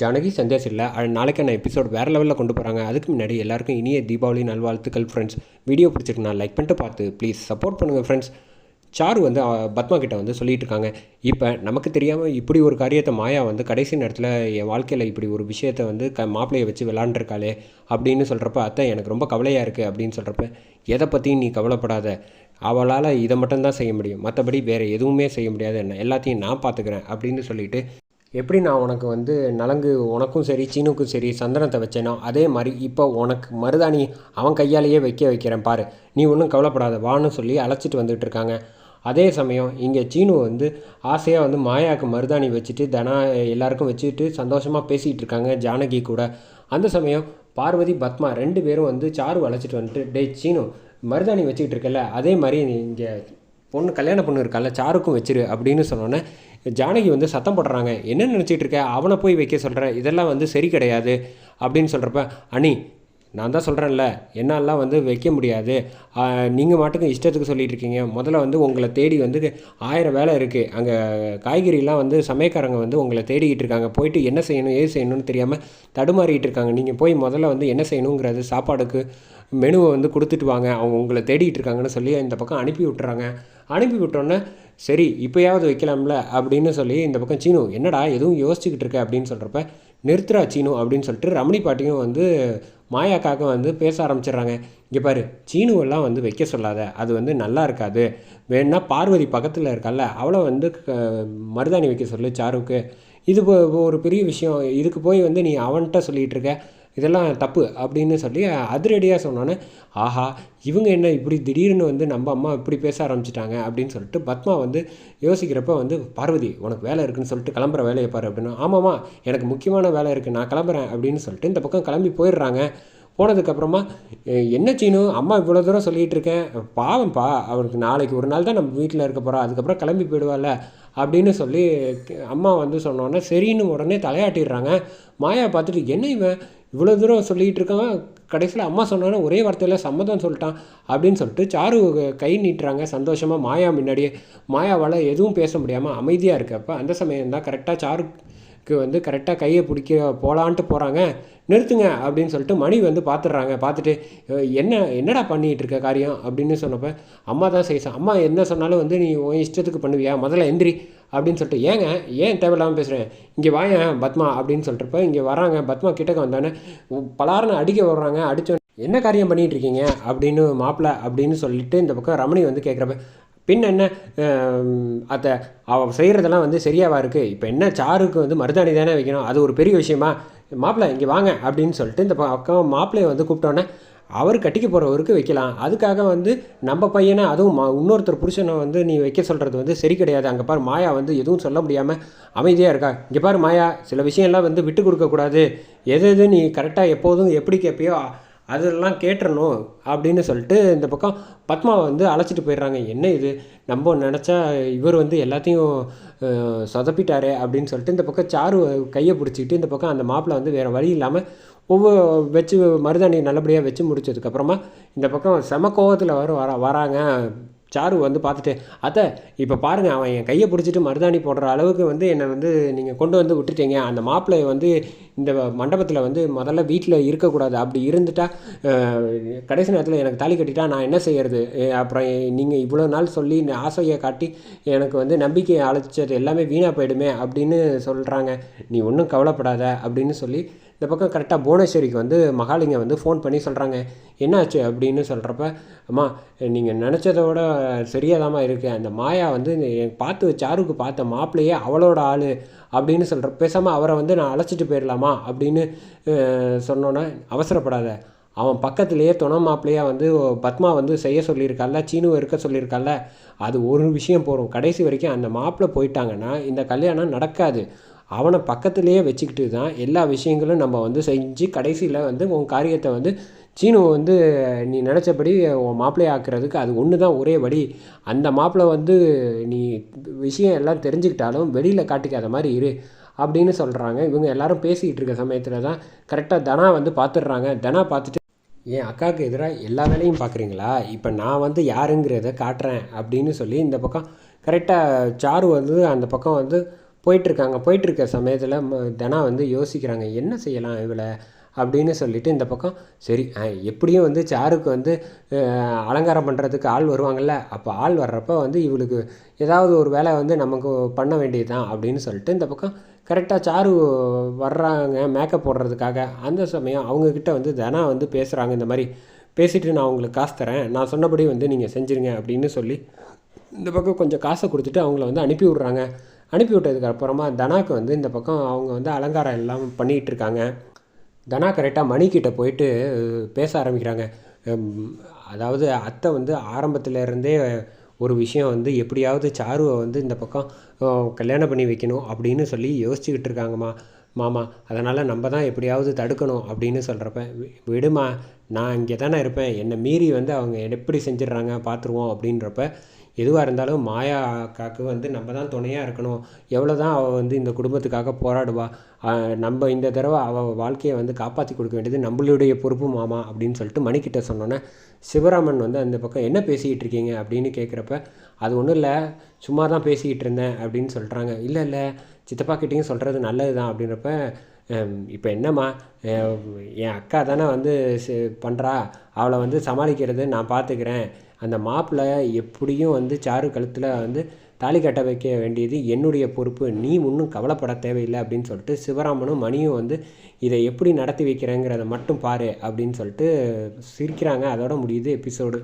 ஜானகி சந்தேஷ் இல்லை. நாளைக்கான எபிசோட் வேறு லெவலில் கொண்டு போகிறாங்க அதுக்கு முன்னாடி எல்லாருக்கும் இனிய தீபாவளி நல்வாழ்த்துக்கள் ஃப்ரெண்ட்ஸ் வீடியோ பிடிச்சிருக்குண்ணா லைக் பண்ணிட்டு பார்த்து ப்ளீஸ் சப்போர்ட் பண்ணுங்கள் ஃப்ரெண்ட்ஸ் சாரு வந்து பத்மா கிட்ட வந்து சொல்லிட்டு இருக்காங்க. இப்போ நமக்கு தெரியாமல் இப்படி ஒரு காரியத்தை மாயா வந்து கடைசி நேரத்தில் என் வாழ்க்கையில் இப்படி ஒரு விஷயத்தை வந்து க மாப்பிள்ளையை வச்சு விளாண்டுருக்காளே அப்படின்னு சொல்கிறப்ப அத்தை எனக்கு ரொம்ப கவலையாக இருக்குது அப்படின்னு சொல்கிறப்ப எதை பற்றியும் நீ கவலைப்படாத. அவளால் இதை மட்டும்தான் செய்ய முடியும். மற்றபடி வேறு எதுவுமே செய்ய முடியாது. என்ன எல்லாத்தையும் நான் பார்த்துக்கிறேன். அப்படின்னு சொல்லிட்டு எப்படி நான் உனக்கு வந்து நலங்கு உனக்கும் சரி சீனுக்கும் சரி சந்தனத்தை வச்சேனோ அதே மாதிரி இப்போ உனக்கு மருதாணி அவன் கையாலேயே வைக்க வைக்கிறேன் பாரு. நீ ஒன்றும் கவலைப்படாத வான்னு சொல்லி அழைச்சிட்டு வந்துட்டு இருக்காங்க. அதே சமயம் இங்கே சீனு வந்து ஆசையாக வந்து மாயாவுக்கு மருதாணி வச்சுட்டு தனா எல்லாருக்கும் வச்சுட்டு சந்தோஷமாக பேசிகிட்டு இருக்காங்க ஜானகி கூட. அந்த சமயம் பார்வதி பத்மா ரெண்டு பேரும் வந்து சாரு அழைச்சிட்டு வந்துட்டு டேய் சீனு மருதாணி வச்சுக்கிட்டு இருக்கல அதே மாதிரி இங்கே பொண்ணு கல்யாண பொண்ணு இருக்கால சாருக்கும் வச்சிரு அப்படின்னு சொன்னோன்னே ஜானகி வந்து சத்தம் போடுறாங்க என்ன நினச்சிட்டு இருக்க? அவனை போய் வைக்க சொல்கிற இதெல்லாம் வந்து சரி கிடையாது. அப்படின்னு சொல்கிறப்ப அனி நான் தான் சொல்கிறேன்ல என்னால்லாம் வந்து வைக்க முடியாது. நீங்கள் மாட்டுக்கு இஷ்டத்துக்கு சொல்லிட்டு இருக்கீங்க. முதல்ல வந்து உங்களை தேடி வந்து ஆயிரம் வேலை இருக்குது அங்கே காய்கறிலாம் வந்து சமயக்காரங்க வந்து உங்களை தேடிக்கிட்டு இருக்காங்க. போயிட்டு என்ன செய்யணும் ஏது செய்யணும்னு தெரியாமல் தடுமாறிக்கிட்டு இருக்காங்க. நீங்கள் போய் முதல்ல வந்து என்ன செய்யணுங்கிறது சாப்பாடுக்கு மெனுவை வந்து கொடுத்துட்டு வாங்க. அவங்க உங்களை தேடிட்டு இருக்காங்கன்னு சொல்லி இந்த பக்கம் அனுப்பி விட்டுறாங்க. அனுப்பி விட்டோன்னே சரி இப்போயாவது வைக்கலாம்ல? அப்படின்னு சொல்லி இந்த பக்கம் சீனு என்னடா எதுவும் யோசிச்சுக்கிட்டு இருக்க? அப்படின்னு சொல்கிறப்ப நிறுத்துறா சீனு அப்படின்னு சொல்லிட்டு ரமணி பாட்டியும் வந்து மாயாக்காக வந்து பேச ஆரம்பிச்சிடுறாங்க. இங்கே பாரு சீனுவெல்லாம் வந்து வைக்க சொல்லாத. அது வந்து நல்லா இருக்காது. வேணா பார்வதி பக்கத்தில் இருக்கால அவளை வந்து க- மருதாணி வைக்க சொல்லு சாருக்கு இது ஒரு பெரிய விஷயம். இதுக்கு போய் வந்து நீ அவன்கிட்ட சொல்லிகிட்டு இருக்க. இதெல்லாம் தப்பு அப்படின்னு சொல்லி அதிரடியாக சொன்னோன்னே ஆஹா இவங்க என்ன இப்படி திடீர்னு வந்து நம்ம அம்மா இப்படி பேச ஆரம்பிச்சிட்டாங்க? அப்படின்னு சொல்லிட்டு பத்மா வந்து யோசிக்கிறப்ப வந்து பார்வதி உனக்கு வேலை இருக்குன்னு சொல்லிட்டு கிளம்புற வேலையை பாரு அப்படின்னு. ஆமாம்மா எனக்கு முக்கியமான வேலை இருக்குது நான் கிளம்புறேன் அப்படின்னு சொல்லிட்டு இந்த பக்கம் கிளம்பி போயிடுறாங்க. போனதுக்கப்புறமா என்ன சீனு அம்மா இவ்வளோ தூரம் சொல்லிகிட்டு இருக்கேன் பாவம்ப்பா அவருக்கு நாளைக்கு ஒரு நாள் தான் நம்ம வீட்டில் இருக்க போகிறோம் அதுக்கப்புறம் கிளம்பி போயிடுவாள்ல அப்படின்னு சொல்லி அம்மா வந்து சொன்னோன்னே சரின்னு உடனே தலையாட்டிடுறாங்க. மாயா பார்த்துட்டு என்ன இவன்? இவ்வளோ தூரம் சொல்லிகிட்டு இருக்கான் கடைசியில் அம்மா சொன்னானே ஒரே வார்த்தையில் சம்மதம் சொல்லிட்டான் அப்படின்னு சொல்லிட்டு சாரு கை நீட்டுறாங்க சந்தோஷமாக மாயா முன்னாடியே மாயாவால் எதுவும் பேச முடியாமல் அமைதியாக இருக்கப்போ அந்த சமயம் தான் கரெக்டாக சாருக்கு வந்து கரெக்டாக கையை பிடிக்க போகலான்ட்டு போகிறாங்க நிறுத்துங்க அப்படின்னு சொல்லிட்டு மணி வந்து பார்த்துடுறாங்க பார்த்துட்டு என்ன என்னடா பண்ணிகிட்டு இருக்க காரியம்? அப்படின்னு சொன்னப்போ அம்மா தான் செய்ய அம்மா என்ன சொன்னாலும் வந்து நீ உன் இஷ்டத்துக்கு பண்ணுவியா? முதல்ல எந்திரி. அப்படின்னு சொல்லிட்டு ஏங்க ஏன் தேவையில்லாமல் பேசுகிறேன் இங்கே வாயேன் பத்மா அப்படின்னு சொல்லிட்டுப்ப இங்கே வராங்க பத்மா கிட்டக்க வந்தோடனே பலாருன்னு அடிக்க வர்றாங்க அடிச்ச என்ன காரியம் பண்ணிகிட்டு இருக்கீங்க? அப்படின்னு மாப்பிள்ள அப்படின்னு சொல்லிட்டு இந்த பக்கம் ரமணி வந்து கேட்குறப்ப பின் என்ன அதை அத்தை அவள் செய்கிறதெல்லாம் வந்து சரியாவா இருக்குது இப்போ என்ன சாருக்கு வந்து மருதாணி தானே வைக்கணும்? அது ஒரு பெரிய விஷயமா? மாப்பிள்ளை இங்கே வாங்க அப்படின்னு சொல்லிட்டு இந்த பக்கம் மாப்பிள்ளையை வந்து கூப்பிட்டோன்னே அவர் கட்டிக்க போகிறவருக்கு வைக்கலாம். அதுக்காக வந்து நம்ம பையனை அதுவும் மா- இன்னொருத்தர் புருஷனை வந்து நீ வைக்க சொல்கிறது வந்து சரி கிடையாது. அங்கே பாரு மாயா வந்து எதுவும் சொல்ல முடியாமல் அமைதியாக இருக்கா? இங்கே பாரு மாயா சில விஷயம்லாம் வந்து விட்டு கொடுக்கக்கூடாது எது எது நீ கரெக்டாக எப்போதும் எப்படி கேட்பியோ அதெல்லாம் கேட்டுறணும் அப்படின்னு சொல்லிட்டு இந்த பக்கம் பத்மாவை வந்து அழைச்சிட்டு போயிடுறாங்க. என்ன இது? நம்ம நினச்சா இவர் வந்து எல்லாத்தையும் சொதப்பிட்டாரு அப்படின்னு சொல்லிட்டு இந்த பக்கம் சாரு கையை பிடிச்சிக்கிட்டு இந்த பக்கம் அந்த மாப்பிள்ளை வந்து வேறு வழி இல்லாமல் ஒவ்வொரு வச்சு மருதாணி நல்லபடியாக வச்சு முடிச்சதுக்கப்புறமா இந்த பக்கம் செம கோவத்தில் வர வர வராங்க. சாரு வந்து பார்த்துட்டு அத்தை இப்போ பாருங்கள் அவன் என் கையை பிடிச்சிட்டு மருதாணி போடுற அளவுக்கு வந்து என்னை வந்து நீங்கள் கொண்டு வந்து விட்டுட்டீங்க. அந்த மாப்பிள்ளை வந்து இந்த மண்டபத்தில் வந்து முதல்ல வீட்டில் இருக்கக்கூடாது. அப்படி இருந்துட்டா கடைசி நேரத்தில் எனக்கு தாலி கட்டிட்டா நான் என்ன செய்யறது? அப்புறம் நீங்கள் இவ்வளோ நாள் சொல்லி இந்த ஆசையை காட்டி எனக்கு வந்து நம்பிக்கையை அழைச்சது எல்லாமே வீணாக போயிடுமே அப்படின்னு சொல்கிறாங்க நீ ஒன்றும் கவலைப்படாத அப்படின்னு சொல்லி இந்த பக்கம் கரெக்டாக புவனேஸ்வரிக்கு வந்து மகாலிங்க வந்து ஃபோன் பண்ணி சொல்கிறாங்க என்னாச்சு அப்படின்னு சொல்கிறப்ப அம்மா நீங்கள் நினச்சதை விட சரியாதாம்மா இருக்குது அந்த மாயா வந்து என் பார்த்து சாருக்கு பார்த்த மாப்பிள்ளையே அவளோட ஆள் அப்படின்னு சொல்கிற பேசாமல் அவரை வந்து நான் அழைச்சிட்டு போயிடலாமா அப்படின்னு சொன்னோன்னே அவசரப்படாத. அவன் பக்கத்துலேயே துணை மாப்பிள்ளையாக வந்து பத்மா வந்து செய்ய சொல்லியிருக்கால சீனுவை இருக்க சொல்லியிருக்கால அது ஒரு விஷயம் போகிறோம் கடைசி வரைக்கும் அந்த மாப்பிள்ளை போயிட்டாங்கன்னா இந்த கல்யாணம் நடக்காது. அவனை பக்கத்துலேயே வச்சுக்கிட்டு தான் எல்லா விஷயங்களும் நம்ம வந்து செஞ்சு கடைசியில் வந்து உன் காரியத்தை வந்து சீனு வந்து நீ நினச்சபடி உன் மாப்பிள்ளை ஆக்குறதுக்கு அது ஒன்று தான் ஒரே வழி. அந்த மாப்பிள்ளை வந்து நீ விஷயம் எல்லாம் தெரிஞ்சுக்கிட்டாலும் வெளியில் காட்டிக்காத மாதிரி இரு அப்படின்னு சொல்கிறாங்க இவங்க எல்லாரும் பேசிக்கிட்டு இருக்க சமயத்தில் தான் கரெக்டாக தனா வந்து பார்த்துடுறாங்க தனா பார்த்துட்டு என் அக்காவுக்கு எதிராக எல்லா வேலையும் பார்க்குறீங்களா இப்போ நான் வந்து யாருங்கிறத காட்டுறேன் அப்படின்னு சொல்லி இந்த பக்கம் கரெக்டாக சாரு வந்து அந்த பக்கம் வந்து போயிட்டுருக்காங்க போயிட்டுருக்க சமயத்தில் தனா வந்து யோசிக்கிறாங்க என்ன செய்யலாம் இவளை? அப்படின்னு சொல்லிட்டு இந்த பக்கம் சரி எப்படியும் வந்து சாருக்கு வந்து அலங்காரம் பண்ணுறதுக்கு ஆள் வருவாங்கள்ல அப்போ ஆள் வர்றப்போ வந்து இவளுக்கு ஏதாவது ஒரு வேலை வந்து நமக்கு பண்ண வேண்டியது தான் அப்படின்னு சொல்லிட்டு இந்த பக்கம் கரெக்டாக சாரு வர்றாங்க மேக்கப் போடுறதுக்காக. அந்த சமயம் அவங்கக்கிட்ட வந்து தனா வந்து பேசுகிறாங்க இந்த மாதிரி பேசிவிட்டு நான் உங்களுக்கு காசு தரேன் நான் சொன்னபடி வந்து நீங்கள் செஞ்சுருங்க அப்படின்னு சொல்லி இந்த பக்கம் கொஞ்சம் காசை கொடுத்துட்டு அவங்கள வந்து அனுப்பி விட்றாங்க. அனுப்பி விட்டதுக்கு அப்புறமா தனாக்கு வந்து இந்த பக்கம் அவங்க வந்து அலங்காரம் எல்லாம் பண்ணிகிட்டு இருக்காங்க தனா கரெக்டாக மணிக்கிட்ட போயிட்டு பேச ஆரம்பிக்கிறாங்க. அதாவது அத்தை வந்து ஆரம்பத்தில் இருந்தே ஒரு விஷயம் வந்து எப்படியாவது சாருவை வந்து இந்த பக்கம் கல்யாணம் பண்ணி வைக்கணும் அப்படின்னு சொல்லி யோசிச்சுக்கிட்டு இருக்காங்கம்மா மாமா. அதனால் நம்ம தான் எப்படியாவது தடுக்கணும் அப்படின்னு சொல்கிறப்ப விடுமா நான் இங்கே தானே இருப்பேன். என்னை மீறி வந்து அவங்க எப்படி செஞ்சிடுறாங்க பார்த்துருவோம் அப்படின்றப்ப எதுவாக இருந்தாலும் மாயா அக்காவுக்கு வந்து நம்ம தான் துணையாக இருக்கணும். எவ்வளோ தான் அவள் வந்து இந்த குடும்பத்துக்காக போராடுவா. நம்ம இந்த தடவை அவள் வாழ்க்கையை வந்து காப்பாற்றி கொடுக்க வேண்டியது நம்மளுடைய பொறுப்பு மாமா அப்படின்னு சொல்லிட்டு மணிக்கிட்ட சொன்னோன்னே சிவராமன் வந்து அந்த பக்கம் என்ன பேசிக்கிட்டு இருக்கீங்க? அப்படின்னு கேட்குறப்ப அது ஒன்றும் இல்லை. சும்மா தான் பேசிக்கிட்டு இருந்தேன். அப்படின்னு சொல்கிறாங்க இல்லை இல்லை. சித்தப்பா கிட்டேயும் சொல்கிறது நல்லது தான். அப்படின்றப்ப இப்போ என்னம்மா? என் அக்கா தானே வந்து பண்ணுறா அவளை வந்து சமாளிக்கிறது நான் பார்த்துக்கிறேன் அந்த மாப்பிள்ளை எப்படியும் வந்து சாரு கழுத்தில் வந்து தாலி கட்ட வைக்க வேண்டியது என்னுடைய பொறுப்பு. நீ ஒன்றும் கவலைப்பட தேவையில்லை அப்படின்னு சொல்லிட்டு சிவராமனும் மணியும் வந்து இதை எப்படி நடத்தி வைக்கிறேங்கிறத மட்டும் பாரு அப்படின்னு சொல்லிட்டு சிரிக்கிறாங்க. அதோட முடியுது எபிசோடு.